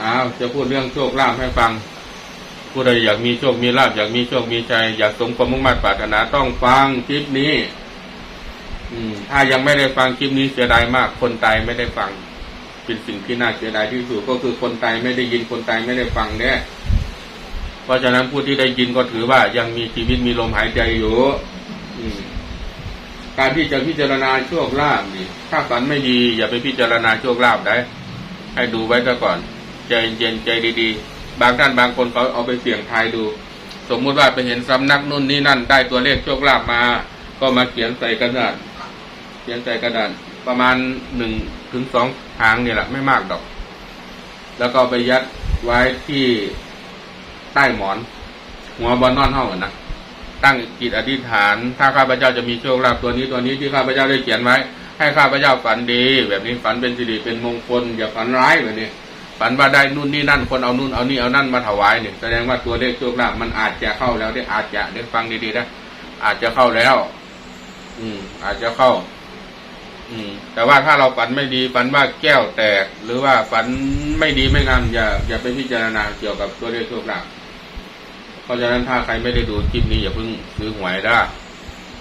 อ้าวจะพูดเรื่องโชคลาภให้ฟัง ผู้ใดอยากมีโชคมีลาภอยากมีโชคมีใจอยากสมความมุ่งมั่นปรารถนาต้องฟังคลิปนี้ อืม ถ้ายังไม่ได้ฟังคลิปนี้เสียดายมาก คนตายไม่ได้ฟัง เป็นสิ่งที่น่าเสียดายที่สุดก็คือคนตายไม่ได้ยินคนตายไม่ได้ฟังเนี่ยเพราะฉะนั้นผู้ที่ได้ยินก็ถือว่ายังมีชีวิตมีลมหายใจอยู่อืมการที่จะพิจารณาโชคลาภนี่ ถ้าฝันไม่ดี อย่าไปพิจารณาโชคลาภได้ ให้ดูไว้ซะก่อน ใจเย็นใจดีๆ บางท่านบางคนเขาเอาไปเสี่ยงทายดู สมมุติว่าไปเห็นสำนักนู่นนี่นั่นได้ตัวเลขโชคลาภมา ก็มาเขียนใส่กระดาษ เขียนใส่กระดาษประมาณหนึ่งถึงสองหางเนี่ยแหละไม่มากดอก แล้วก็ไปยัดไว้ที่ใต้หมอน หัวบอลนอนห้องนะตั้งจิตอธิษฐาน ถ้าข้าพเจ้าจะมีโชคลาภตัวนี้ตัวนี้ที่ข้าพเจ้าได้เขียนไว้ ให้ข้าพเจ้าฝันดี แบบนี้ฝันเป็นสิริเป็นมงคลอย่าฝันร้ายแบบนี้ฝันว่าได้นู่นนี่นั่นคนเอานู่นเอานี่เอานั่นมาถวายเนี่ยแสดงว่าตัวเลขโชคลาภมันอาจจะเข้าแล้วได้อาจจะได้ฟังดีๆนะอาจจะเข้าแล้ว อืม อาจจะเข้า อืม แต่ว่าถ้าเราฝันไม่ดีฝันว่าแก้วแตก หรือว่าฝันไม่ดีไม่งามอย่าอย่าไปพิจารณาเกี่ยวกับตัวเลขโชคลาภเพราะฉะนั้นถ้าใครไม่ได้ดูคลิปนี้อย่าเพิ่งซื้อหวยได้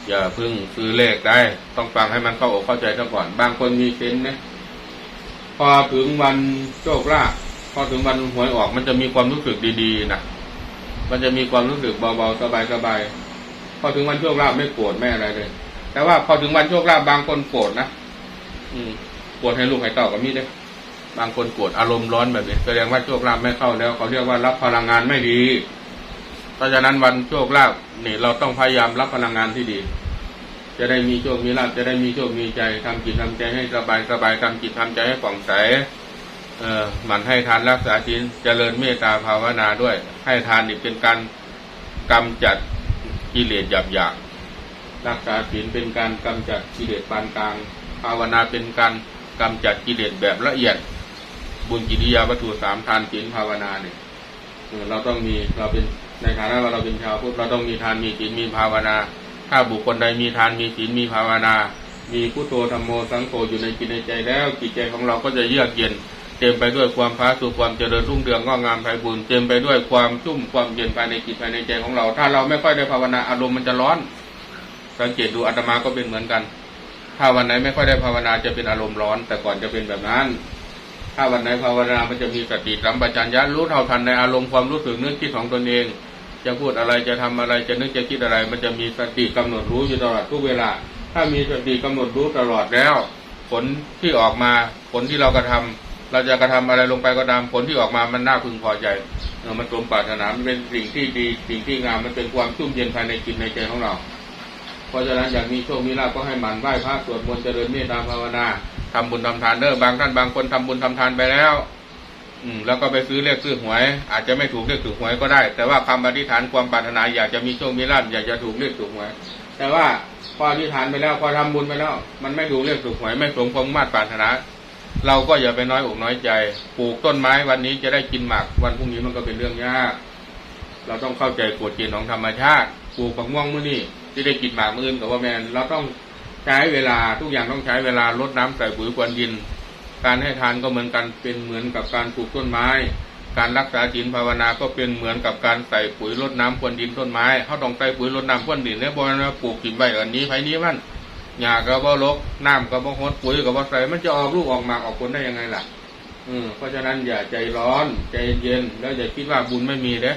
อย่าเพิ่งซื้อเลขได้ ต้องฟังให้มันเข้าอกเข้าใจซะก่อน บางคนมีเซนนะพอถึงวันโชคลาภพอถึงวันหวยออกมันจะมีความรู้สึกดีๆนะมันจะมีความรู้สึกเบาๆสบายๆพอถึงวันโชคลาภไม่โกรธไม่อะไรเลย แต่ว่าพอถึงวันโชคลาภบางคนโกรธนะอืมโกรธให้ลูกให้เต่าก็มีเด้บางคนโกรธอารมณ์ร้อนแบบนี้แสดงว่าโชคลาภไม่เข้าแล้วเขาเรียกว่ารับพลังงานไม่ดี ราะฉะนั้นวันโชคลาภนี่เราต้องพยายามรับพลังงานที่ดี จะได้มีโชคมีลาภจะได้มีโชคมีใจทำจิตทำใจให้สบายสบายทำจิตทำใจให้ผ่องใสเออหมันให้ทานรักษาศีลเจริญเมตตาภาวนาด้วย ให้ทานนี่เป็นการกำจัดกิเลสหยาบหยาบรักษาศีลเป็นการกำจัดกิเลสปานกลาง ภาวนาเป็นการกำจัดกิเลสแบบละเอียด บุญกิริยาวัตถุสามทานศีลภาวนาเนี่ยเราต้องมีเราเป็น ในฐานะว่าเราเป็นชาวพุทธเราต้องมีทานมีศีลมีภาวนา ถ้าบุคคลใดมีทานมีศีลมีภาวนา มีพุทโธธรรมโมสังโฆอยู่ในจิตในใจแล้วจิตใจของเราก็จะเยือกเย็น เต็มไปด้วยความฟ้าสุขความเจริญรุ่งเรืองงอกงามไพบูรณ์เต็มไปด้วยความชุ่มความเย็นภายในจิตภายในใจของเรา ถ้าเราไม่ค่อยได้ภาวนาอารมณ์มันจะร้อน สังเกตดูอาตมาก็เป็นเหมือนกัน ถ้าวันไหนไม่ค่อยได้ภาวนาจะเป็นอารมณ์ร้อน แต่ก่อนจะเป็นแบบนั้นถ้าวันไหนภาวนา มันจะมีสติสัมปชัญญะรู้เท่าทันในอารมณ์ความรู้สึกนึกคิดของตนเอง จะพูดอะไรจะทำอะไรจะนึกจะคิดอะไร มันจะมีสติกำหนดรู้อยู่ตลอดทุกเวลา ถ้ามีสติกำหนดรู้ตลอดแล้ว ผลที่ออกมาผลที่เรากระทำเราจะกระทำอะไรลงไปก็ตามผลที่ออกมามันน่าพึงพอใจเออมันสมปรารถนามันเป็นสิ่งที่ดีสิ่งที่งามมันเป็นความชุ่มเย็นภายในจิตในใจของเราเพราะฉะนั้นอยากมีโชค มีลาภก็ให้หมั่นไหว้พระสวดมนต์เจริญเมตตาภาวนาทำบุญทำทานเด้อบางท่านบางคนทำบุญทำทานไปแล้ว อืมแล้วก็ไปซื้อเลขซื้อหวย อาจจะไม่ถูกเลขถูกหวยก็ได้ แต่ว่าคำอธิษฐานความปรารถนาอยากจะมีโชคมีลาภอยากจะถูกเลขถูกหวย แต่ว่าพออธิษฐานไปแล้วพอทำบุญไปแล้ว มันไม่ถูกเลขถูกหวยไม่สมความมาตรปรารถนา เราก็อย่าไปน้อยอกน้อยใจ ปลูกต้นไม้วันนี้จะได้กินหมากวันพรุ่งนี้มันก็เป็นเรื่องยาก เราต้องเข้าใจกฎเกณฑ์ของธรรมชาติปลูกผักม่วงมื้อนี้ที่ได้กินหมากมื้ออื่นกับว่าแมนเราต้องใช้เวลาทุกอย่างต้องใช้เวลาลดน้ำใส่ปุ๋ยกวนดิน การให้ทานก็เหมือนกันเป็นเหมือนกับการปลูกต้นไม้ การรักษาศีลภาวนาก็เป็นเหมือนกับการใส่ปุ๋ยรดน้ำพรวนดินต้นไม้เขาต้องใส่ปุ๋ยรดน้ำพรวนดินเนี่ยบอลปลูกกินใบอันนี้ไผนี้มันหญ้าก็บ่ลกน้ำก็บ่ฮดปุ๋ยก็บ่ใส่มันจะออกลูกออกมาออกผลได้ยังไงล่ะอืมเพราะฉะนั้นอย่าใจร้อนใจเย็นแล้วอย่าคิดว่าบุญไม่มีเด้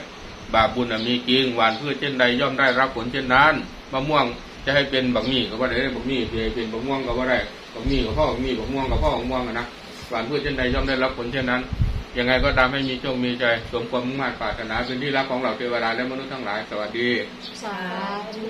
บาปบุญมีจริงหวานพืชเช่นใดย่อมได้รับผลเช่นนั้นมะม่วง จะให้เป็นบักมี่ก็ว่าได้บักมี่จะให้เป็นบักม่วงก็ว่าได้บักมี่กับพ่อบักมี่บักม่วงกับพ่อบักม่วงนะหวานพืชเช่นใดย่อมได้รับผลเช่นนั้นยังไงก็ตามให้มีโชคมีใจสมความมุ่งมั่นปรารถนาเป็นที่รักของเราเทวดาและมนุษย์ทั้งหลายสวัสดีสาธุ